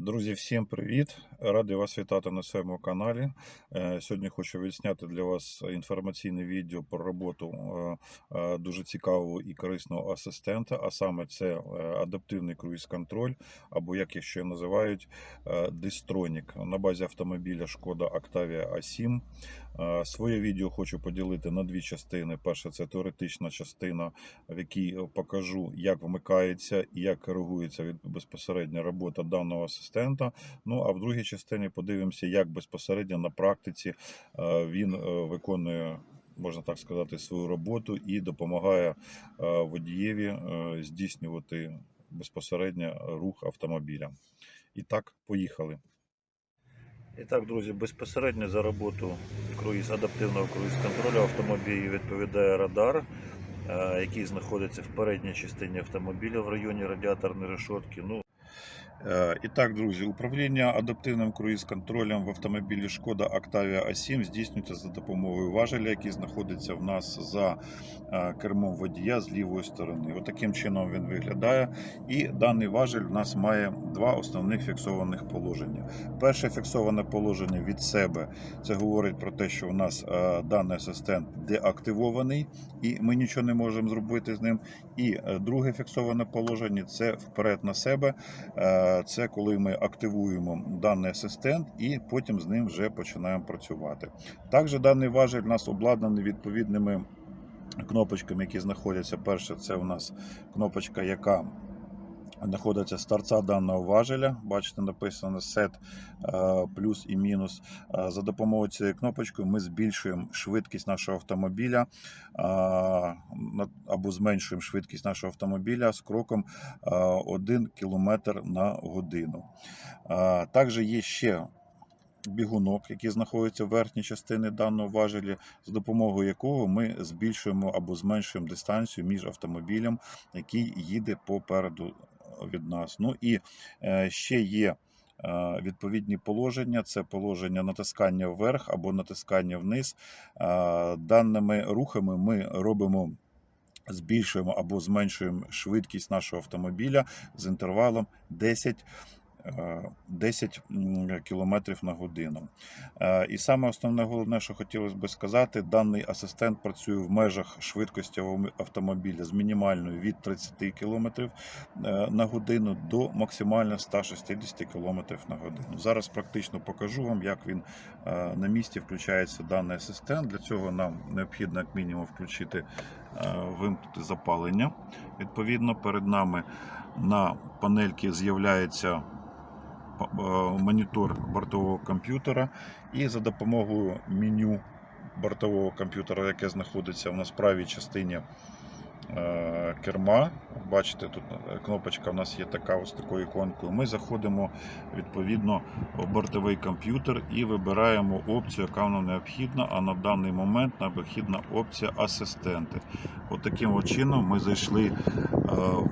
Друзі, всім привіт! Радий вас вітати на своєму каналі. Е, Сьогодні хочу відзняти для вас інформаційне відео про роботу е, е, дуже цікавого і корисного асистента, а саме це адаптивний круїз-контроль, або як їх ще називають, дистронік на базі автомобіля Шкода Octavia A7. Е, Своє відео хочу поділити на дві частини. Перша це теоретична частина, в якій покажу, як вмикається і як коригується від безпосередньо робота даного асистента. Ну а в другій частині подивимося, як безпосередньо на практиці е, він е, виконує. Можна так сказати, свою роботу і допомагає е, водієві здійснювати безпосередньо рух автомобіля. І так, поїхали. І так, друзі, безпосередньо за роботу круїз, адаптивного круїз-контролю автомобілів відповідає радар, який знаходиться в передній частині автомобіля в районі радіаторної решотки. Ну, І так, друзі, управління адаптивним круїз-контролем в автомобілі Шкода Octavia A7 здійснюється за допомогою важеля, який знаходиться в нас за е, кермом водія з лівої сторони. Отаким чином він виглядає. І даний важель в нас має два основних фіксованих положення. Перше фіксоване положення від себе це говорить про те, що у нас е, даний асистент деактивований, і ми нічого не можемо зробити з ним. І е, друге фіксоване положення це вперед на себе. Це коли ми активуємо даний асистент і потім з ним вже починаємо працювати. Також даний важель у нас обладнаний відповідними кнопочками, які знаходяться. Перше, це у нас кнопочка, яка знаходиться з торця даного важеля. Бачите, написано е, плюс і мінус. Е, За допомогою цієї кнопочки ми збільшуємо швидкість нашого автомобіля е, або зменшуємо швидкість нашого автомобіля з кроком 1 км на годину. Е, Також є ще бігунок, який знаходиться в верхній частині даного важелі, за допомогою якого ми збільшуємо або зменшуємо дистанцію між автомобілем, який їде попереду від нас. Ну і е, ще є е, відповідні положення: це положення натискання вверх або натискання вниз. Е, Даними рухами ми робимо. Збільшуємо або зменшуємо швидкість нашого автомобіля з інтервалом 10 е, 10 км на годину. Е, І саме основне головне, що хотілося би сказати, даний асистент працює в межах швидкості автомобіля з мінімальною від 30 км на годину до максимально 160 км на годину. Зараз практично покажу вам, як він е, на місці включається даний асистент. Для цього нам необхідно як мінімум включити е, вимкнути запалення. Відповідно, перед нами на панельці з'являється е, монітор бортового комп'ютера, і за допомогою меню бортового комп'ютера, яке знаходиться в нас в правій частині е, керма. Бачите, тут е, кнопочка у нас є така ось такою іконкою. Ми заходимо відповідно в бортовий комп'ютер і вибираємо опцію, яка нам необхідна. А на даний момент необхідна опція асистенти. От таким от чином ми зайшли е,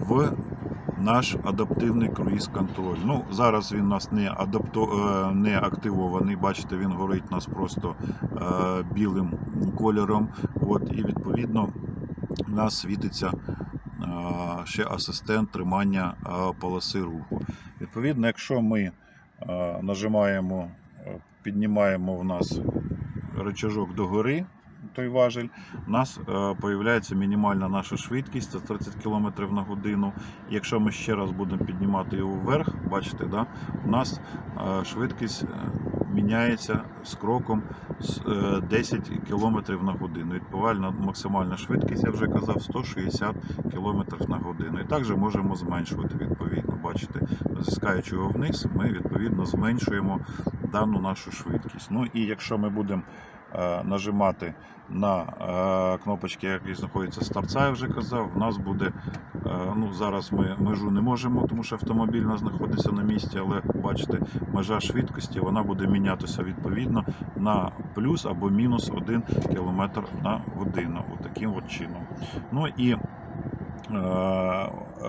в наш адаптивний круїз-контроль. Ну, зараз він у нас не, адапто... е, не активований. Бачите, він горить у нас просто е, білим кольором. От, і відповідно у нас світиться е, ще асистент тримання полоси руху. Відповідно, якщо ми нажимаємо, піднімаємо в нас рычажок догори, той важель, у нас е, появляється мінімальна наша швидкість, це 30 км на годину. Якщо ми ще раз будемо піднімати його вверх, бачите, да, у нас е, швидкість е, міняється з кроком з, е, 10 км на годину. Відповідно, максимальна швидкість, я вже казав, 160 км на годину. І також можемо зменшувати відповідно. Бачите, натискаючи його вниз, ми відповідно зменшуємо дану нашу швидкість. Ну і якщо ми будемо нажимати на е, кнопочки, які знаходяться з торця, я вже казав, у нас буде. е, Ну, зараз ми межу не можемо, тому що автомобіль у нас знаходиться на місці, але бачите, межа швидкості вона буде мінятися відповідно на плюс або мінус 1 км на годину. От таким от чином. Ну і е,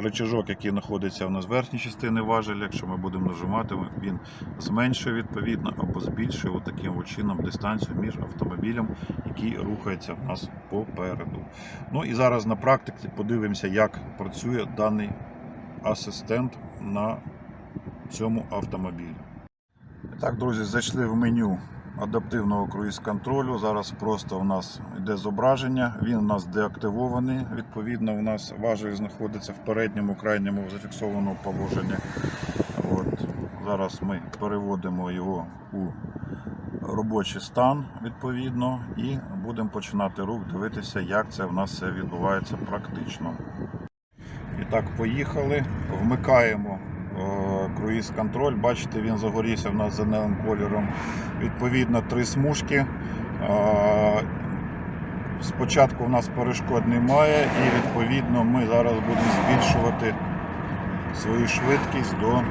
рычажок, який знаходиться у нас в верхній частині важеля, якщо ми будемо нажимати, він зменшує відповідно або збільшує таким чином дистанцію між автомобілем, який рухається в нас попереду. Ну і зараз на практиці подивимося, як працює даний асистент на цьому автомобілі. Так, друзі, зайшли в меню адаптивного круїз-контролю. Зараз просто у нас йде зображення. Він у нас деактивований. Відповідно, у нас важель знаходиться в передньому крайньому зафіксованому положенні. От. Зараз ми переводимо його у робочий стан відповідно і будемо починати рух, дивитися, як це в нас все відбувається практично. І так, поїхали. Вмикаємо е, круїз-контроль. Бачите, він загорівся в нас зеленим кольором. Відповідно, три смужки. Е, Спочатку в нас перешкод немає, і відповідно ми зараз будемо збільшувати свою швидкість до,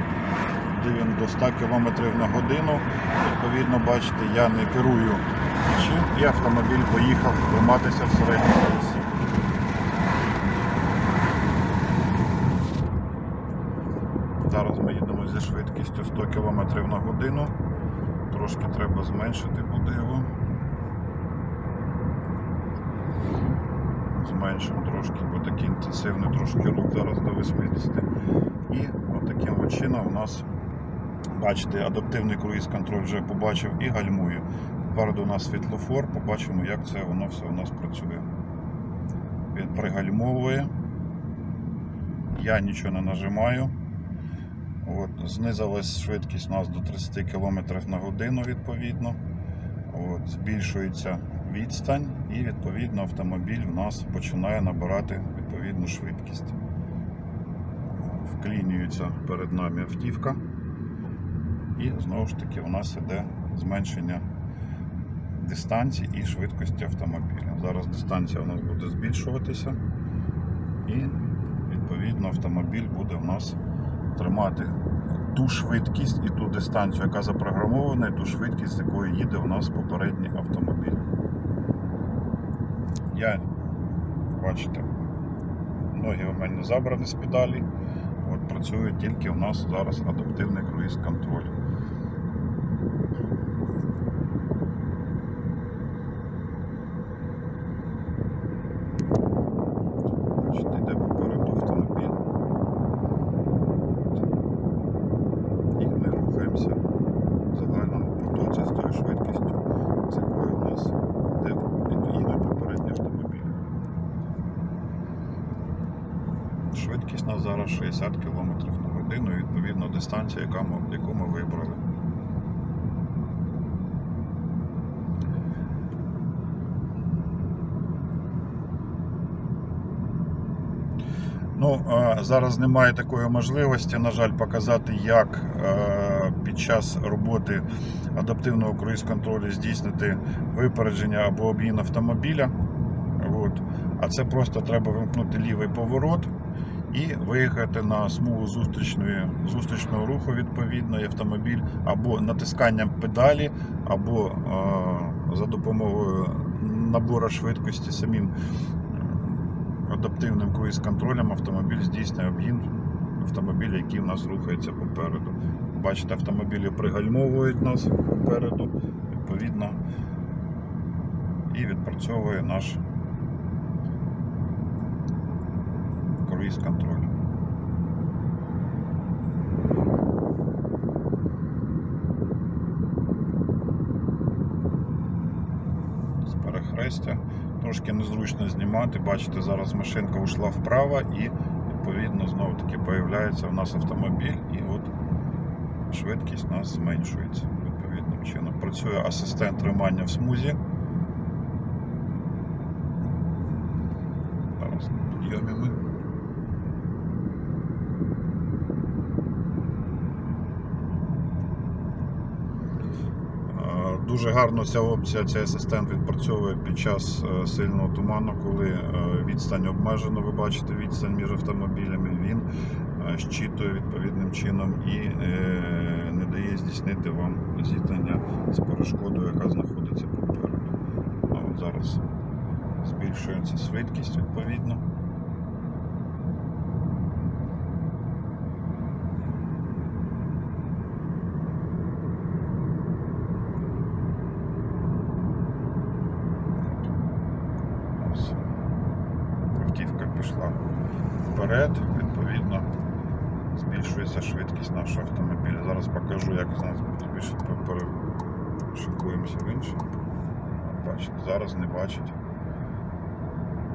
до 100 км на годину. Відповідно, бачите, я не керую чим, і автомобіль поїхав триматися в середньому Зараз ми їдемо зі швидкістю 100 км на годину. Трошки треба зменшити буде його. Зменшимо трошки, бо такий інтенсивний трошки рух зараз до 80. І отаким от чином у нас, бачите, адаптивний круїз-контроль вже побачив і гальмує. Попереду у нас світлофор, побачимо, як це воно все у нас працює. Він пригальмовує. Я нічого не нажимаю. От, знизилась швидкість у нас до 30 км на годину відповідно. От, збільшується відстань і відповідно автомобіль у нас починає набирати відповідну швидкість. Вклінюється перед нами автівка. І знову ж таки у нас іде зменшення дистанції і швидкості автомобіля. Зараз дистанція у нас буде збільшуватися і відповідно автомобіль буде у нас тримати ту швидкість і ту дистанцію, яка запрограмована, і ту швидкість, з якою їде у нас попередній автомобіль. Я, бачите, ноги у мене забрані з педалі. От працює тільки у нас зараз адаптивний круїз-контроль. Бачите, йде попереду автомобіль. І ми рухаємося в загальному потоці з тою швидкістю, з якою у нас йде, їдуть попередні автомобілі. Швидкість у нас зараз 60 км на годину, відповідно дистанція, яку ми вибрали. Ну, зараз немає такої можливості, на жаль, показати, як е, під час роботи адаптивного круїз-контролю здійснити випередження або об'їзд автомобіля. От. А це просто треба вимкнути лівий поворот і виїхати на смугу зустрічної, зустрічного руху, відповідно, і автомобіль або натисканням педалі, або е, за допомогою набору швидкості самим адаптивним круїз-контролем автомобіль здійснює об'їзд автомобіля, який в нас рухається попереду. Бачите, автомобілі пригальмовують нас попереду, відповідно, і відпрацьовує наш круїз-контроль. З перехрестя. Трошки незручно знімати. Бачите, зараз машинка ушла вправо і відповідно знову таки появляється у нас автомобіль і от швидкість у нас зменшується відповідним чином. Працює асистент тримання в смузі. Зараз на підйомі ми. Е, Дуже гарно ця опція, цей асистент відпрацьовує під час е, сильного туману, коли е, відстань обмежена, ви бачите відстань між автомобілями. Він е, щитує відповідним чином і не дає здійснити вам зіткнення з перешкодою, яка знаходиться попереду. Зараз збільшується швидкість відповідно. Ось. Автівка пішла вперед, відповідно, збільшується швидкість нашого автомобіля. Зараз покажу, як у нас більше перешикуємося в інше. Бачите, зараз не бачить.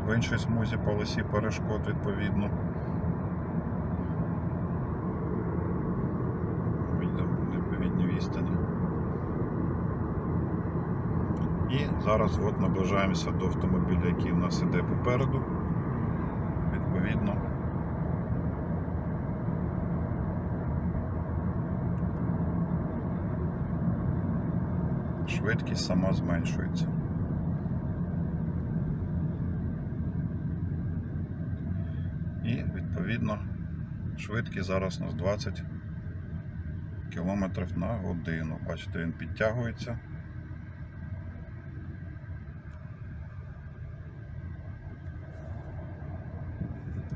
В іншій смузі полосі перешкод відповідно. Їдемо в відповідній відстані. І зараз от наближаємося до автомобіля, який у нас іде попереду. Відповідно. Швидкість сама зменшується. І відповідно швидкість зараз у нас 20 км на годину. Бачите, він підтягується.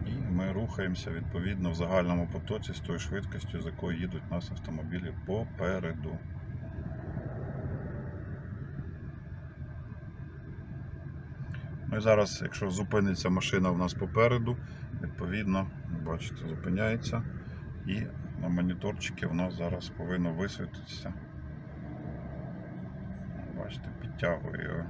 І ми рухаємося відповідно в загальному потоці з тою швидкістю, з якою їдуть у нас автомобілі попереду. Ну і зараз, якщо зупиниться машина в нас попереду, відповідно, бачите, зупиняється. І на моніторчики в нас зараз повинно висвітитися. Бачите, підтягує його.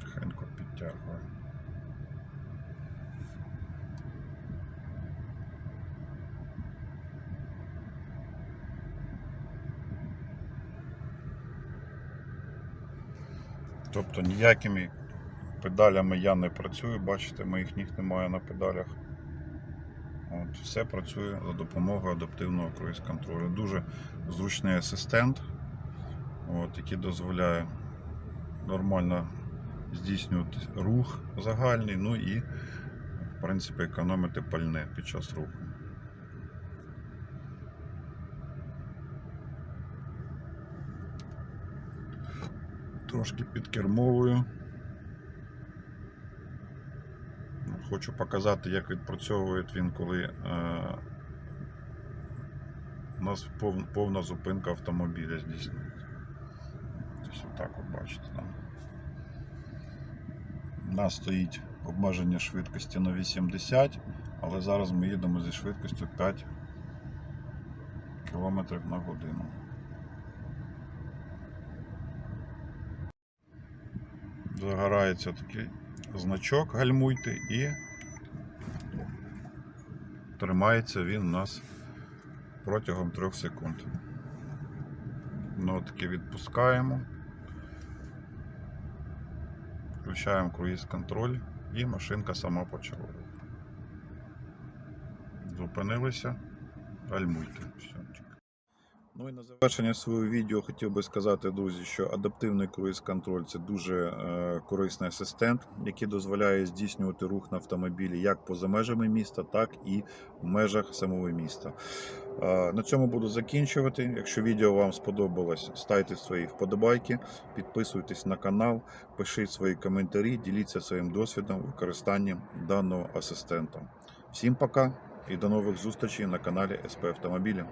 Тихенько підтягує. Тобто ніякими педалями я не працюю, бачите, моїх ніг немає на педалях. От, все працює за допомогою адаптивного круїз контролю. Дуже зручний асистент, от, який дозволяє нормально здійснювати рух загальний, ну і в принципі економити пальне під час руху. Трошки підкермовую. Хочу показати, як відпрацьовує він, коли е, у нас пов- повна зупинка автомобіля здійснюється. Тобто отак от бачите там. У нас стоїть обмеження швидкості на 80, але зараз ми їдемо зі швидкістю 5 км на годину. Загорається такий значок гальмуйте і тримається він у нас протягом 3 секунд. Ну, таки відпускаємо. Включаємо круїз контроль і машинка сама почала. Зупинилися, гальмуйте. Все. Ну і на завершення свого відео хотів би сказати, друзі, що адаптивний круїз контроль це дуже е, корисний асистент, який дозволяє здійснювати рух на автомобілі як поза межами міста, так і в межах самого міста. Е, на цьому буду закінчувати. Якщо відео вам сподобалось, ставте свої вподобайки, підписуйтесь на канал, пишіть свої коментарі, діліться своїм досвідом використання даного асистента. Всім пока і до нових зустрічей на каналі СП Автомобілі.